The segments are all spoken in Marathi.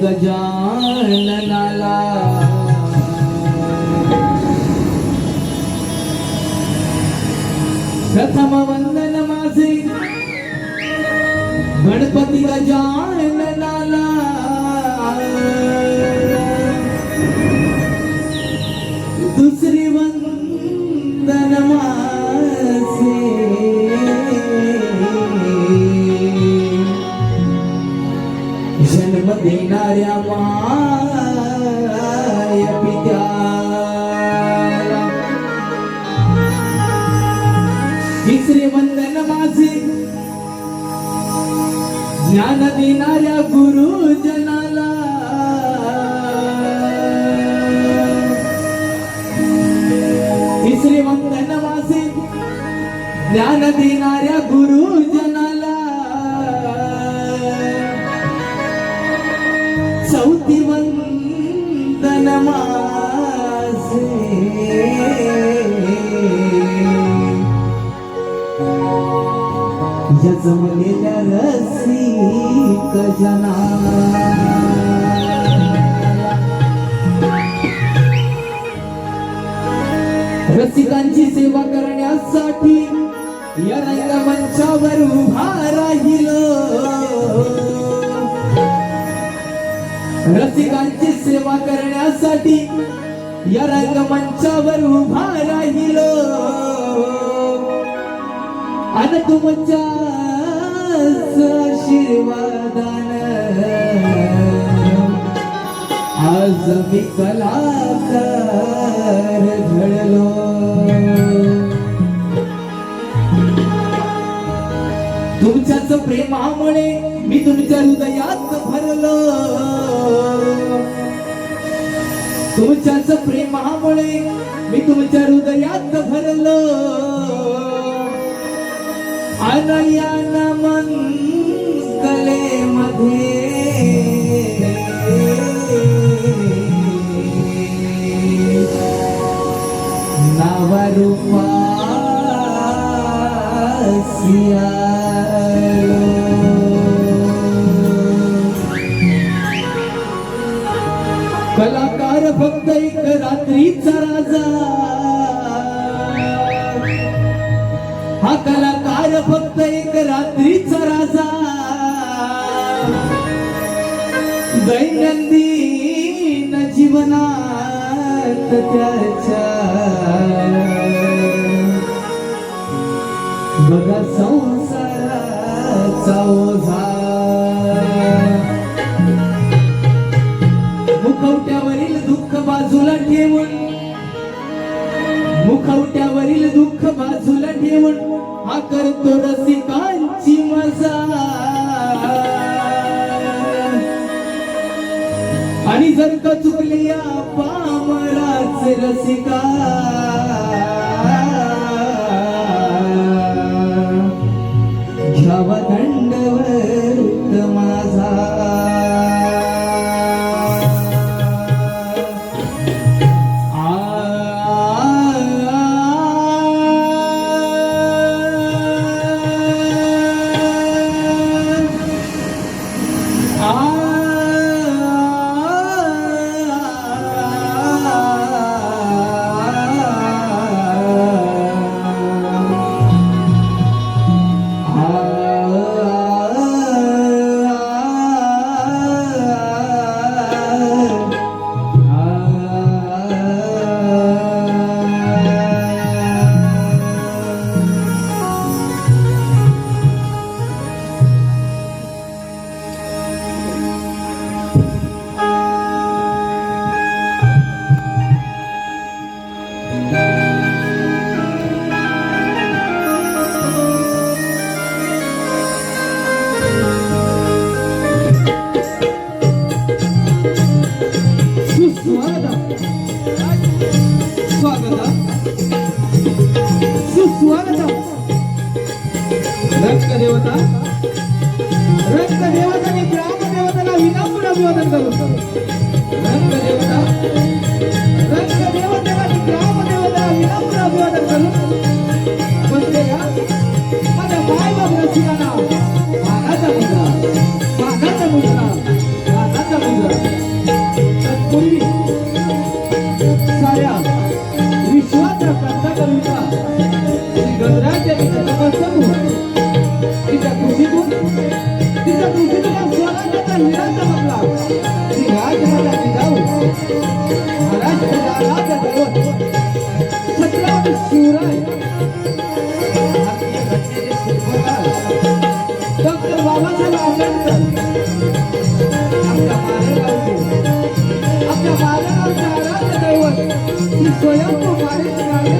да चौथी वंदन माझे. जमलेल्या रसिक जना. रसिकांची सेवा करण्यासाठी या रंगमंचावर उभा राहिलं. रसिकांची सेवा करण्यासाठी या रंगमंचावर उभा राहिलो. आणि तुमच्या आशीर्वादान आज मी कलाकार घडलो. तुमच्याच प्रेमामुळे मी तुमच्या हृदयात भरलो. तुमच्याच प्रेमामुळे मी तुमच्या हृदयात भरलं भरलो मध्ये. नावरूपा सिया फक्त एक रात्रीचा राजा. हा कलाकार फक्त एक रात्रीचा राजा. दैनंदिन जीवनात त्याच्या बघा संसाराचा ओझा. मुखवट्यावरील बाजूला ठेवून. मुखवट्यावरील दुःख बाजूला ठेवून. हा करतो रसिकांची मजा. आणि जर का चुकले या पामराच रसिका. घ्यावा देवता रक्त देवता आणि ग्राम देवताला विनापुढ अभिवादन करू रक्त देवता तिचा तुझा स्वराज्याचा निराचा बाबला ती राजघराला जिजाऊ महाराष्ट्र दैवत छत्रपती शिवराय भारतीय घटनेचे शिल्पकार डॉक्टर बाबासाहेब आंबेडकर आपल्या मारेगावचे आपल्या मारेगावचे आराध्य दैवत ही स्वयंभू मारे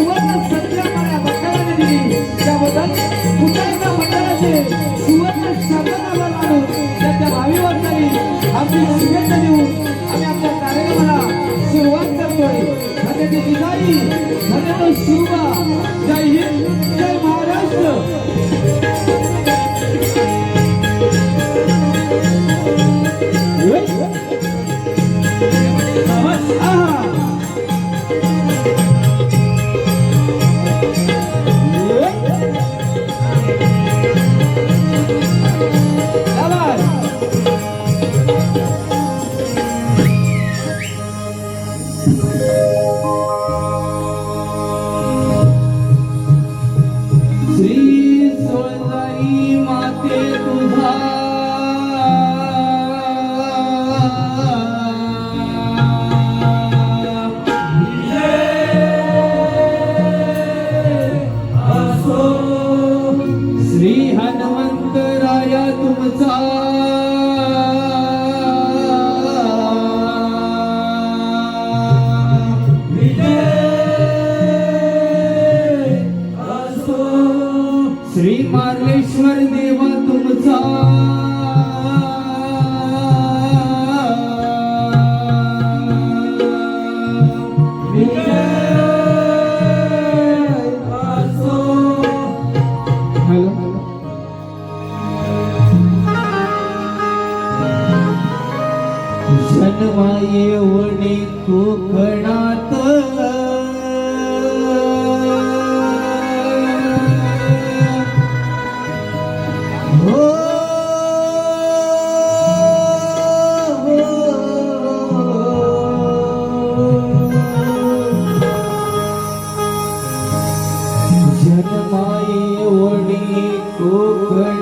Senhor.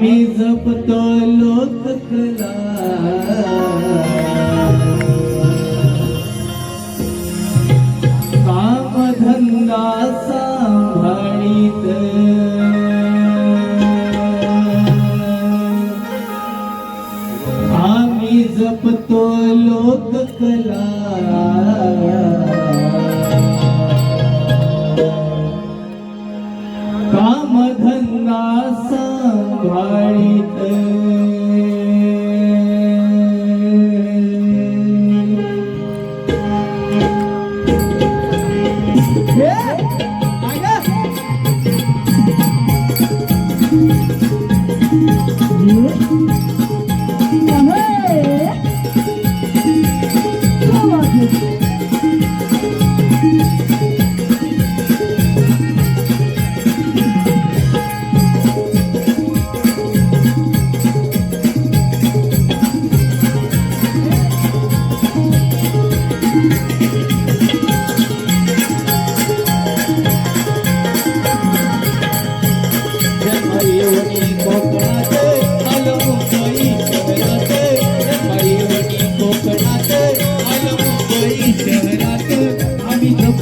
आम्ही जपतो लोककला कामधंदा सांभाळीत. आम्ही जपतो लोककला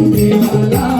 Allah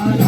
Amen.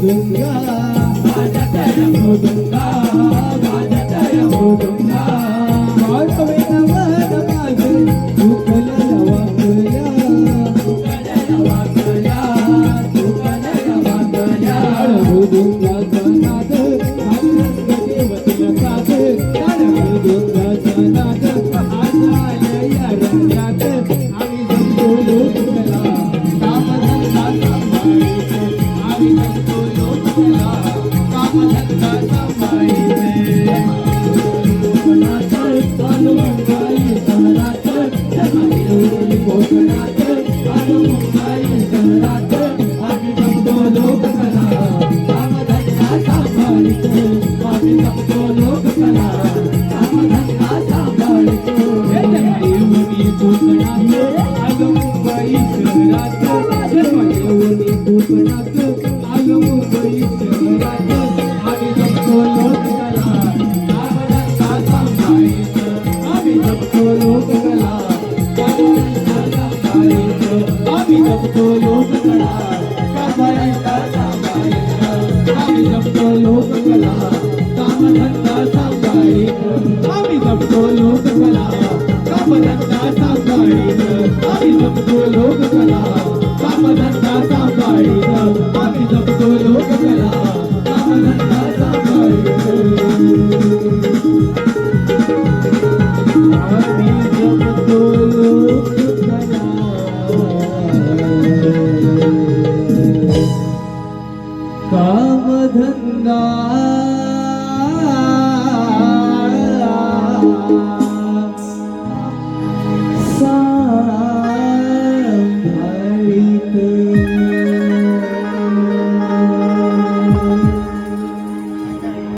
ముదుంగా రాజటయ ముదుంగా రాజటయ ముదుంగా जमतो लोककला कामधंदा सांभाळीन. आम्ही जमतो लोककला कामधंदा सांभाळीन. आम्ही जमतो लोककला.